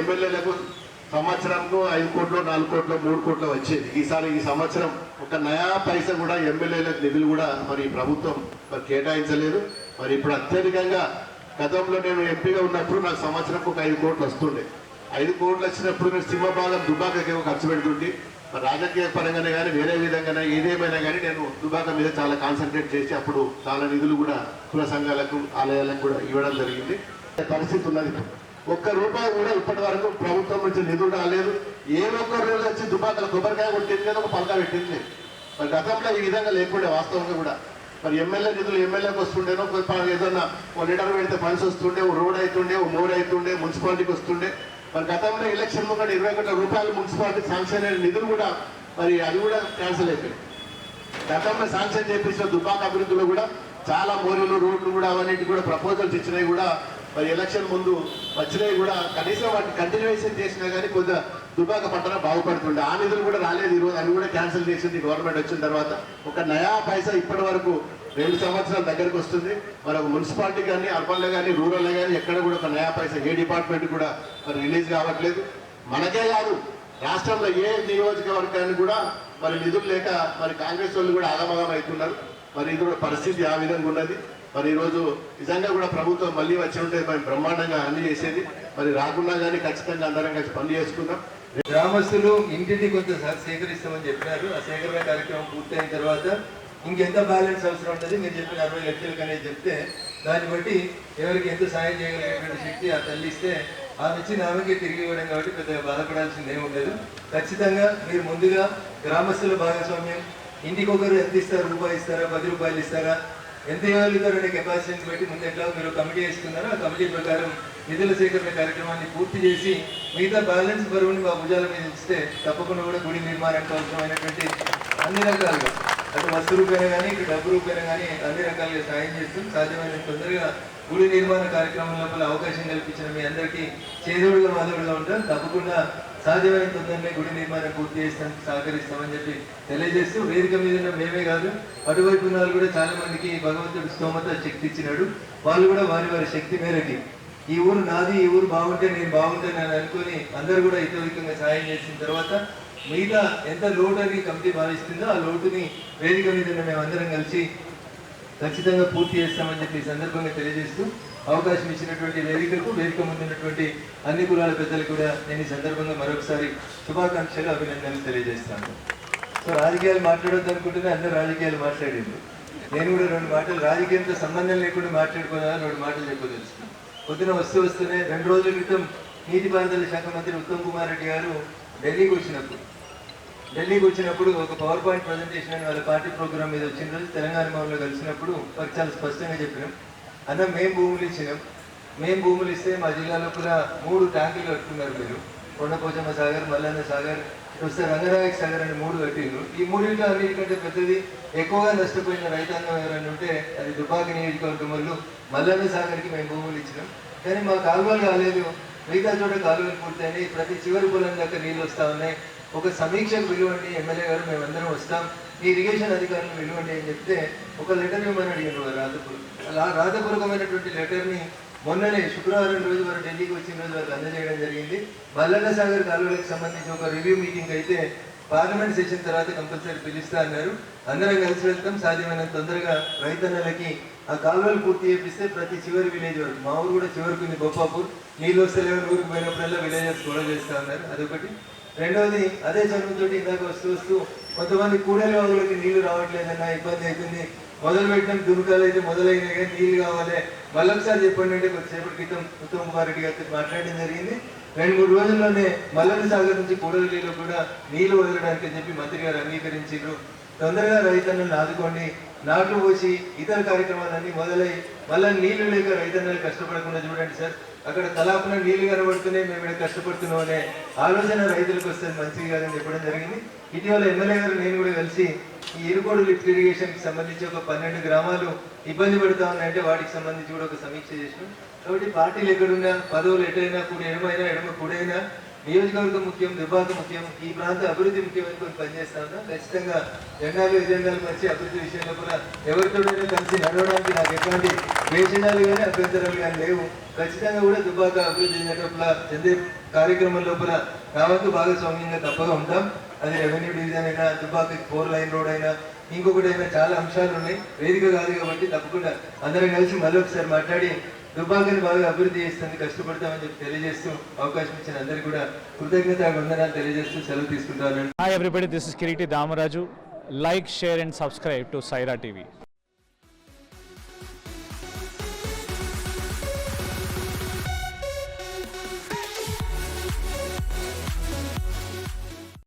ఎమ్మెల్యేలకు సంవత్సరంకు ఐదు కోట్లు నాలుగు కోట్లు మూడు కోట్లు వచ్చేది. ఈసారి ఈ సంవత్సరం ఒక నయా పైసా కూడా ఎమ్మెల్యేలకు నిధులు కూడా మరి ప్రభుత్వం మరి కేటాయించలేదు. మరి ఇప్పుడు అత్యధికంగా గతంలో నేను ఎంపీగా ఉన్నప్పుడు నాకు సంవత్సరంకు ఒక ఐదు కోట్లు వస్తుండే. ఐదు కోట్లు వచ్చినప్పుడు నేను సింహభాగం దుబాకకేమో ఖర్చు పెడుతుంటే మరి రాజకీయ పరంగానే కానీ వేరే విధంగానే ఏదేమైనా కానీ నేను దుబాక మీద చాలా కాన్సన్ట్రేట్ చేసి అప్పుడు చాలా నిధులు కూడా కుల సంఘాలకు ఆలయాలకు కూడా ఇవ్వడం జరిగింది. పరిస్థితి ఉన్నది ఇప్పుడు. ఒక్క రూపాయి కూడా ఇప్పటి వరకు ప్రభుత్వం నుంచి నిధులు రాలేదు. ఏ ఒక్క రోజు వచ్చి దుబాకల కొబ్బరికాయ కొట్టింది లేదా ఒక పలక పెట్టింది. మరి గతంలో ఈ విధంగా లేకుండే వాస్తవంగా కూడా. మరి ఎమ్మెల్యే నిధులు ఎమ్మెల్యేకి వస్తుండేనో ఏదన్నా ఓ లీటర్ పెడితే ఫండ్స్ వస్తుండే ఓ రోడ్ అవుతుండే ఓ మోర్ అవుతుండే మున్సిపాలిటీకి వస్తుండే. మరి గతంలో ఎలక్షన్ ముందు ఇరవై గంటల రూపాయలు మున్సిపాలిటీ శాంక్షన్ అయిన నిధులు కూడా మరి అది కూడా క్యాన్సిల్ అయిపోయింది గతంలో శాంక్షన్ చేపించిన దుబాక్ అభివృద్ధిలో కూడా చాలా మోరీలు రోడ్లు కూడా అవన్నీ కూడా ప్రపోజల్స్ ఇచ్చినాయి కూడా మరి ఎలక్షన్ ముందు వచ్చినవి కూడా కనీసం వాటిని కంటిన్యూషన్ చేసినా కానీ కొద్దిగా దుబాక పట్టణం బాగుపడుతుండే. ఆ నిధులు కూడా రాలేదు ఈరోజు అవి కూడా క్యాన్సిల్ చేసింది గవర్నమెంట్ వచ్చిన తర్వాత. ఒక నయా పైసా ఇప్పటి వరకు రెండు సంవత్సరాల దగ్గరకు వస్తుంది. మరి ఒక మున్సిపాలిటీ కానీ అర్బన్లో కానీ రూరల్లో కానీ ఎక్కడ కూడా ఒక నయా పైసా ఏ డిపార్ట్మెంట్ కూడా మరి రిలీజ్ కావట్లేదు. మనకే కాదు రాష్ట్రంలో ఏ నియోజకవర్గాన్ని కూడా మరి నిధులు లేక మరి కాంగ్రెస్ వాళ్ళు కూడా ఆగమగం అవుతున్నారు. మరి ఇది కూడా పరిస్థితి ఆ విధంగా ఉన్నది. మరి ఈరోజు నిజంగా కూడా ప్రభుత్వం మళ్ళీ వచ్చి ఉంటే మరి బ్రహ్మాండంగా అన్ని చేసేది. మరి రాకుండా కానీ ఖచ్చితంగా అందరం కలిసి పని చేసుకుందాం. గ్రామస్తులు ఇంటిని కొంత సేకరిస్తామని చెప్పినారు. ఆ సేకరణ కార్యక్రమం పూర్తయిన తర్వాత ఇంకెంత బ్యాలెన్స్ అవసరం ఉంటుంది? మీరు చెప్పిన అరవై లక్షలకు అనేది చెప్తే దాన్ని బట్టి ఎవరికి ఎంత సాయం చేయగలిగినటువంటి శక్తి ఆ తల్లి ఇస్తే ఆ నుంచి ఆమెకి తిరిగి ఇవ్వడం కాబట్టి పెద్దగా బాధపడాల్సింది ఏమి ఉండదు. ఖచ్చితంగా మీరు ముందుగా గ్రామస్తుల భాగస్వామ్యం ఇంటికి ఒకరు ఎంత ఇస్తారు? రూపాయి ఇస్తారా? పది రూపాయలు ఇస్తారా? ఎంత ఇవ్వగలుగుతారు అనే కెపాసిటీని బట్టి ముందు ఎట్లా మీరు కమిటీ వేసుకున్నారో ఆ కమిటీ ప్రకారం నిధుల సేకరణ కార్యక్రమాన్ని పూర్తి చేసి మిగతా బ్యాలెన్స్ బరువుని మా భుజాల మీద ఇస్తే తప్పకుండా కూడా గుడి నిర్మాణానికి అవసరమైనటువంటి అన్ని రకాలుగా. అటు వస్తు రూపేణ కానీ ఇటు డబ్బు రూపేణ కానీ అన్ని రకాలుగా సాయం చేస్తూ సాధ్యమైన తొందరగా గుడి నిర్మాణ కార్యక్రమం లోపల అవకాశం కల్పించిన మీ అందరికీ చేదోడుగా మాధవుడుగా ఉంటాం తప్పకుండా సాధ్యమైన తొందరనే గుడి నిర్మాణం పూర్తి చేస్తానికి సహకరిస్తామని చెప్పి తెలియజేస్తూ వేదిక మీద మేమే కాదు అటువైపు ఉన్న వాళ్ళు కూడా చాలా మందికి భగవంతుడు స్తోమత శక్తి ఇచ్చినాడు. వాళ్ళు కూడా వారి వారి శక్తి మేరకి. ఈ ఊరు నాది ఈ ఊరు బాగుంటే నేను బాగుంటాను అని అనుకుని అందరూ కూడా ఇతరికంగా సాయం చేసిన తర్వాత మిగతా ఎంత లోటు అని కమిటీ భావిస్తుందో ఆ లోటుని వేదిక మీద మేము మేమందరం కలిసి ఖచ్చితంగా పూర్తి చేస్తామని చెప్పి ఈ సందర్భంగా తెలియజేస్తూ అవకాశం ఇచ్చినటువంటి వేదికకు వేదిక ముందున్నటువంటి అన్ని కులాల పెద్దలకు కూడా నేను ఈ సందర్భంగా మరొకసారి శుభాకాంక్షలు అభినందనలు తెలియజేస్తాను. సో రాజకీయాలు మాట్లాడొద్దు అనుకుంటేనే అందరూ రాజకీయాలు మాట్లాడింది నేను కూడా రెండు మాటలు రాజకీయంతో సంబంధం లేకుండా మాట్లాడుకోవాలని రెండు మాటలు చెప్పదలుచుకున్నాను పొద్దున వస్తూ వస్తూనే రెండు రోజుల క్రితం నీటిపారుదల శాఖ మంత్రి ఉత్తమ్ కుమార్ రెడ్డి గారు ఢిల్లీకి వచ్చినప్పుడు ఢిల్లీకి వచ్చినప్పుడు ఒక పవర్ పాయింట్ ప్రజెంటేషన్ అని వాళ్ళ పార్టీ ప్రోగ్రామ్ మీద వచ్చిన రోజు తెలంగాణ భవన్లో కలిసినప్పుడు వారికి చాలా స్పష్టంగా చెప్పినాం. అన్న మేము భూములు ఇచ్చినాం. మేము భూములు ఇస్తే మా జిల్లాలో కూడా మూడు ట్యాంకులు కట్టుకున్నారు మీరు. కొండపోచమ్మ సాగర్ మల్లన్న సాగర్ ఇటు రంగనాయక సాగర్ అని మూడు కట్టిండ్రు ఈ మూడింటిలో అన్నిటికంటే పెద్దది ఎక్కువగా నష్టపోయిన రైతాంగం ఎవరైనా ఉంటే అది దుబాక నియోజకవర్గం వాళ్ళు మల్లన్న సాగర్కి మేము భూములు ఇచ్చినాం. కానీ మా కాలువలు కాలేదు. మిగతా చోట కాలువలు పూర్తయినాయి. ప్రతి చివరి పొలం దాకా నీళ్ళు వస్తా ఉన్నాయి. ఒక సమీక్షకు పిలువండి. ఎమ్మెల్యే గారు మేమందరం వస్తాం. ఇరిగేషన్ అధికారులు పిలువండి అని చెప్తే ఒక లెటర్ ఇవ్వమని అడిగారు వారు రాతపూర్ అలా రాతపూర్వకమైనటువంటి లెటర్ని మొన్ననే శుక్రవారం రోజు వారు ఢిల్లీకి వచ్చిన రోజు వారికి అందజేయడం జరిగింది. మల్లన్న సాగర్ కాలువలకు సంబంధించి ఒక రివ్యూ మీటింగ్ అయితే పార్లమెంట్ సెషన్ తర్వాత కంపల్సరీ పిలుస్తా అన్నారు. అందరం కలిసి వెళ్తాం సాధ్యమైనంత తొందరగా రైతన్నలకి ఆ కాలువలు పూర్తి చేపిస్తే ప్రతి చివరి విలేజ్ వరకు మా ఊరు కూడా చివరికి ఉంది గొప్పాపూర్ నీళ్ళు వస్తలేవని ఊరికి పోయినప్పుడల్లా విలేజర్స్ గొడవ చేస్తా ఉన్నారు అదొకటి. రెండవది అదే చదువుతోటి ఇందాక వస్తూ వస్తూ కొంతమంది కూడలి నీళ్ళు రావట్లేదన్న ఇబ్బంది అవుతుంది మొదలు పెట్టిన దుర్గాలు అయితే మొదలైనాయి కానీ నీళ్ళు కావాలి. మళ్ళొకసారి చెప్పండి అంటే కొద్దిసేపటి క్రితం ఉత్తమ్ కుమార్ రెడ్డి గారితో మాట్లాడడం జరిగింది. రెండు మూడు రోజుల్లోనే మల్లన్న సాగర్ నుంచి కూడలిలో కూడా నీళ్ళు వదలడానికి అని చెప్పి మంత్రి గారు అంగీకరించారు. తొందరగా రైతన్నలను ఆదుకోండి నాట్లు పోసి ఇతర కార్యక్రమాలన్నీ మొదలై మళ్ళీ నీళ్ళు లేక రైతన్నలు కష్టపడకుండా చూడండి సార్. అక్కడ తలాపున నీళ్ళు కనబడుతున్నాయి మేము ఇక్కడ కష్టపడుతున్నాం అనే ఆలోచన రైతులకు వస్తుంది మంచిది కాదని చెప్పడం జరిగింది. ఇటీవల ఎమ్మెల్యే గారు నేను కూడా కలిసి ఈ ఇరుకోడు లిఫ్ట్ ఇరిగేషన్కి సంబంధించి ఒక పన్నెండు గ్రామాలు ఇబ్బంది పడుతా ఉన్నాయంటే వాటికి సంబంధించి కూడా ఒక సమీక్ష చేసినాం. కాబట్టి పార్టీలు ఎక్కడున్నా పదవులు ఎటైనా కూడా ఎడమైనా ఎడమ కుడైనా నియోజకవర్గం ముఖ్యం నిర్వాహక ముఖ్యం ఈ ప్రాంత అభివృద్ధి ముఖ్యమని కొన్ని పనిచేస్తా ఉన్నా ఖచ్చితంగా జెండాలు ఎజెండాలు వచ్చి అభివృద్ధి విషయంలో కూడా ఎవరితోనైనా కలిసి నడవడానికి నాకు ఎటువంటి వేషణాలు కానీ అభ్యంతరాలు కానీ లేవు. ఖచ్చితంగా కూడా దుబ్బాక అభివృద్ధి చెందేటప్పుడు చెందే కార్యక్రమం లోపల నా వంతు భాగస్వామ్యంగా తప్పగా ఉంటాం. అది రెవెన్యూ డివిజన్ అయినా దుబ్బాక ఫోర్ లైన్ రోడ్ అయినా ఇంకొకటి అయినా చాలా అంశాలు ఉన్నాయి. వేదిక కాదు కాబట్టి తప్పకుండా అందరం కలిసి మళ్ళీ ఒకసారి మాట్లాడి దుబ్బాకని బాగా అభివృద్ధి చేస్తుంది కష్టపడతామని చెప్పి తెలియజేస్తూ అవకాశం ఇచ్చిన అందరికీ కూడా కృతజ్ఞత వందనాలు తెలియజేస్తూ సెలవు తీసుకుంటాను Hi everybody, this is Kiriti Damaraju. Like, share and subscribe to Saira TV.